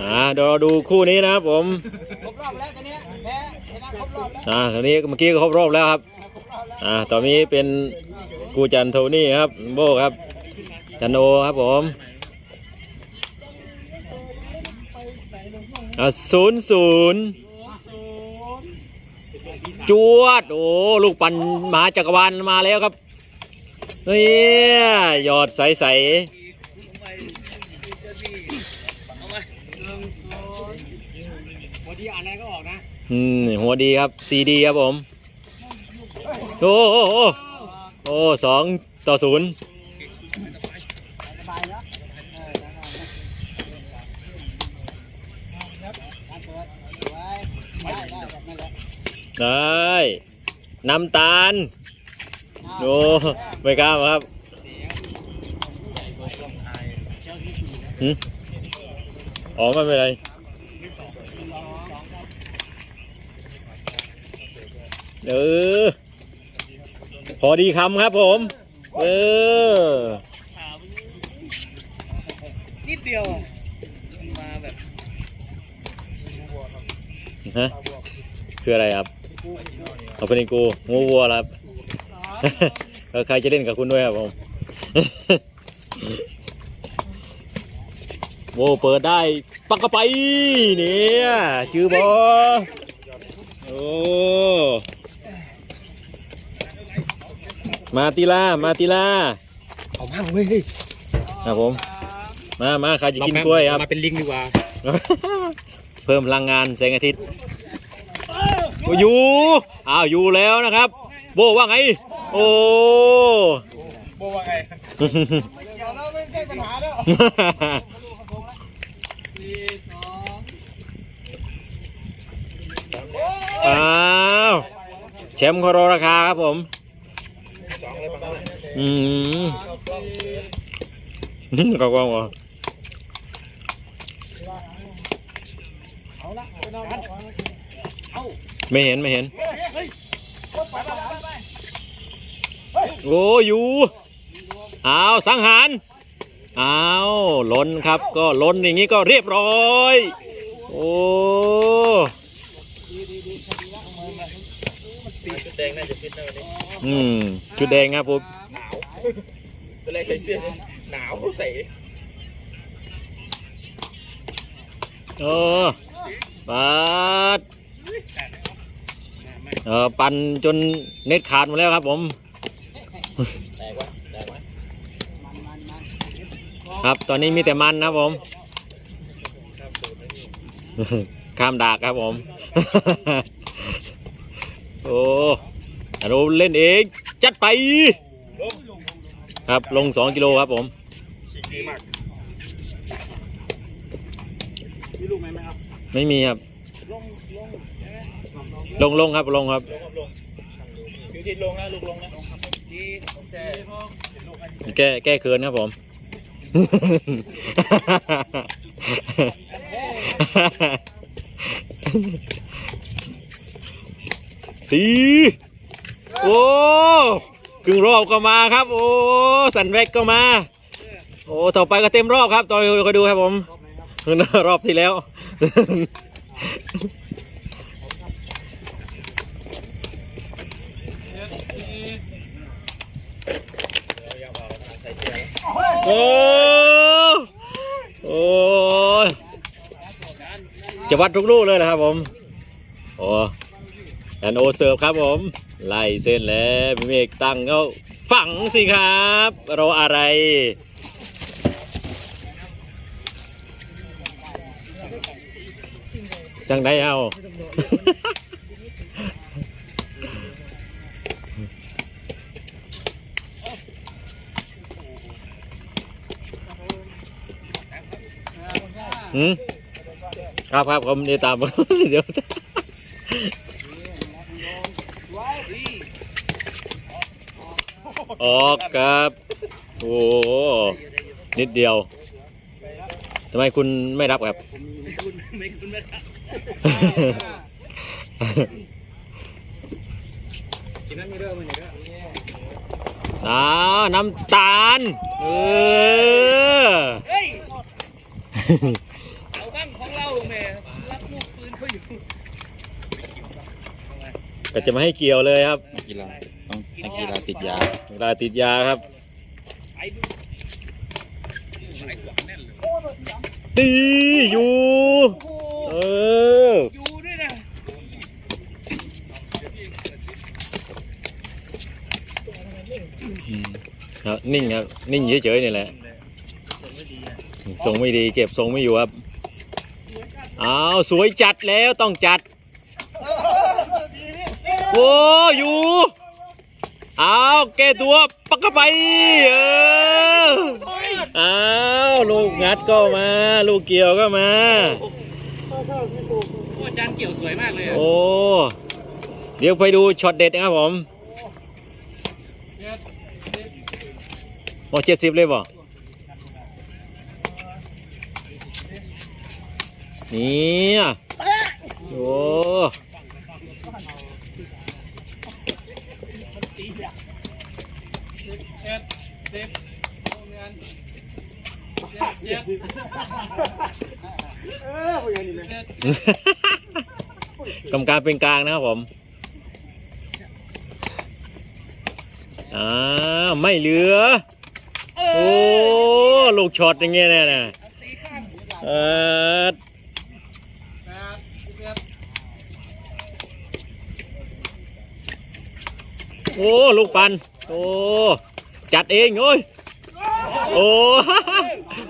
อ่าเดี๋ยวเราดูคู่นี้นะครับผมครบรอบแล้วตอนนี้แพ้ชนะครบรอบแล้วอ่าทีนี้เมื่อกี้ก็ครบรอบแล้วครับอ่าตอนนี้เป็นกูจันโทนี่ครับโบครับ จันโอครับผมอ่าศูนย์ศูนย์จวดโอ้ลูกปั่นมหาจักรวาลมาแล้วครับเฮ้ยหยอดใสพ อืมหัวดีครับซีดีครับผม โอ้โหโอ้โอ้สองต่อศูนย์เออได้เปิดไว้ได้ได้แบบนั้นแหละได้น้ำตาลโอ้ไม่กล้าครับอ๋อไม่เป็นไร เออ พอดีคำครับผม เออ นิดเดียวมาแบบฮะคืออะไรครับเอาเป็นกูงูวัวครับเออใครจะเล่นกับคุณด้วยครับผมโอ้เปิดได้ปักกระไปเนี่ยชื่อบอโอ้ มาติลามาติลาเอามั่งเว้ยครับผม มามาใครจะกินกล้วยครับมาเป็นลิงดีกว่า เพิ่มพลังงานแสงอาทิตย์โอ้อยู่อ้าวอยู่แล้วนะครับ โบว่าไง โอ้โบว่าไงเดี๋ยวเราไม่ใช่ปัญหาแล้วสี่สองอ้าวแชมป์คอรอราคาครับผม อืมก็กว้างวะเอาละไปนอนเอาไม่เห็นไม่เห็นเฮ้ยไปไปไปไปโอ้อยู่อ้าวสังหารอ้าวล้นครับก็ล้นอย่างนี้ก็เรียบร้อย โอ้ ชุ ดแดงน่าจะฟิตนะวันนี้อืมชุดแดงครับผมหนาวตัวแรกใส่เสื้อหนาวใส่เออปัดเออปั่นจนเน็ตขาดหมดแล้วครับผม แตกวะแตกวะมันมันมันครับตอนนี้มีแต่มันนะครับผมครับสูตรนี่ข้ามดากครับผม โอ้ เราเล่นเอง จัดไปลงครับลง 2 กิโลครับผมฉีกดีมากมีลูกไหมไหมครับไม่มีครับลงลงใช่ไหมลงลงครับลงครับลงครับลงอยู่ที่ลงนะลูกลงนะดีแต่แก้แก้เคินครับผมสี โอ้ครึ่งรอบก็มาครับ โอ้สันแวกก็มา โอ้ต่อไปก็เต็มรอบครับตอนนี้ก็ดูครับผมรอบที่แล้วโอ้โอ้ยจะวัดทุกลูกเลยนะครับผม โอ้ แอนโอเสิร์ฟครับผม ไล่เส้นแล้วพี่เมฆตั้งเขาฝังสิครับรออะไรจังได้เอาหืมครับครับผมเดี๋ยวตาม เดี๋ยว ออกครับ โอ้นิดเดียวทำไมคุณไม่รับครับน้ำอมัอน้ำตาล เออก็จะมาให้เกี่ยวเลยครับกีฬา นักกีฬาติดยาเวลาติดยาครับตีอยู่เอออยู่ด้วยนะครับนิ่งครับนิ่งเฉยๆนี่แหละส่งไม่ดีเก็บทรงไม่อยู่ครับอ้าวสวยจัดแล้วต้องจัดโอ้อยู่ อ้าวแกตัวปักเข้าไปเอออ้าวลูกงัดก็มา ลูกเกี่ยวก็มาโอ้อาจารย์เกี่ยวสวยมากเลยอะโอ้เดี๋ยวไปดูช็อตเด็ดนะครับผมโอ้เจ็ดสิบเลยบ่เนี่ยโอ้ เจ็ด สิบโรงงานเจ็ดเจ็ดเจ็ดกรรมการเป็นกลางนะครับผมอ้าไม่เหลือ โอ้ลูกช็อตอย่างเงี้ยเนี่ยนะเออแปดสิบเอ็ดโอ้ลูกปันโอ้ จัดเองโอ้ยโอ้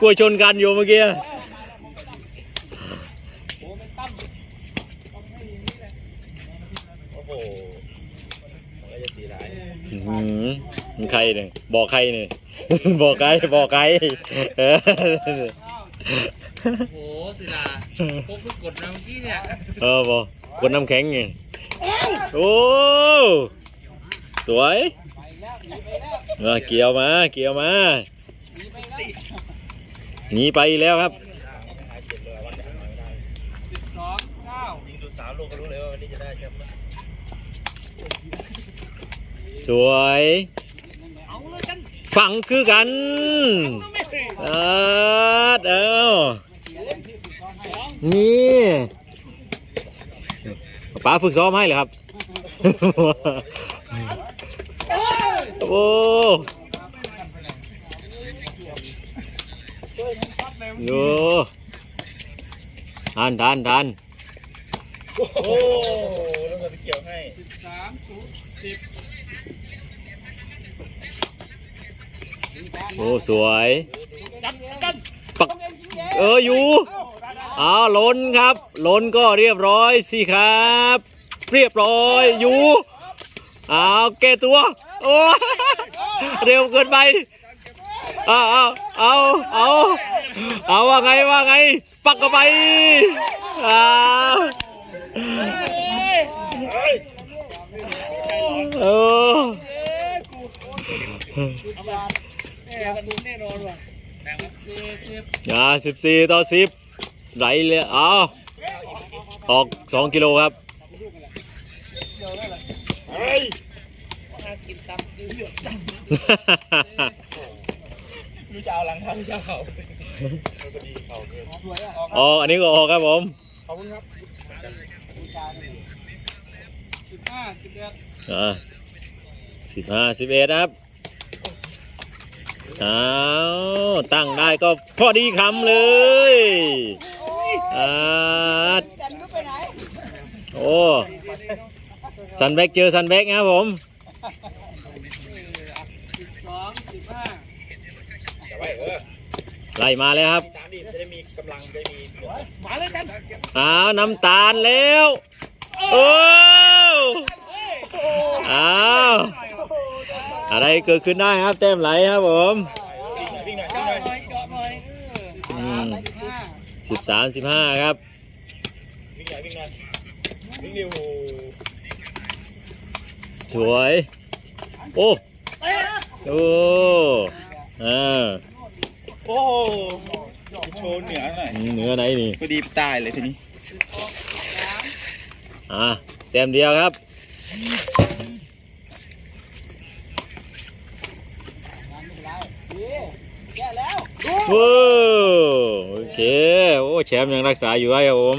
กลัวชนกันอยู่เมื่อกี้หืมใครเนี่ยบอกใครเนี่ยบอกใครบอกใครเออโอ้โหศิลาพกลูกกดมาเมื่อกี้เนี่ยเออบอกคนน้ำแข็งไงโอ้สวย เออเกี่ยวมาเกี่ยวมาหนีไปแล้วครับสิบสองเก้ายิงดูสามลูกก็รู้เลยว่าวันนี้จะได้แชมป์สวยฝังคือกันเออเอ้านี่ป๋าฝึกซ้อมให้เหรอครับ โอ้โยทันทันทันโอ้โหแล้วมันไปเกี่ยวให้สิบสามศูนย์สิบโอ้ สวยปักเออ อยู่อ้าวล้นครับล้นก็เรียบร้อยสิครับ เรียบร้อย อยู่อ้าวแก้ตัว โอ้เร็วเกินไปเอาเอาเอาเอาเอาว่าไงว่าไง ปักเข้าไปอ้าวเออแนนแน่นอนว่ะแต่าสิบอ่าสิบสี่ต่อสิบไหลเลยเอาออกสองกิโลครับ รู้จะเอาหลังเท้าจะเอาเข่ามันพอดีเข่าเกินสวยอะออกอันนี้ก็ออกครับผม ขอบคุณครับสิบห้าสิบเอ็ดอ่าสิบห้าสิบเอ็ดครับอ้าวตั้งได้ก็พอดีคำเลยอ่าโอ้ซันแบ็กเจอซันแบ็กนะครับผม สิบสองสิบห้า จะ ไว้เออไล่มาแล้วครับตามดิจะได้มีกำลังจะได้มีมาเลยกันอ้าวน้ำตาลแล้วโอ้อ้าวอะไรเกิดขึ้นได้ครับแต้มไหลครับผมวิ่งหน่อยเจาะวิ่งหน่อยหน่อยเจาะหน่อยอืมสิบห้าสิบสามสิบห้าครับวิ่งหน่อยวิ่งหน่อยวิ่งเร็วสวย โอ้ โอ้อ่าโอ้โหโชว์เหนือหน่อยเหนือไหนนี่พอดีตายเลยทีนี้อ่าแต้มเดียวครับโอ้โอเค โอ้แชมป์ยังรักษาอยู่ครับผม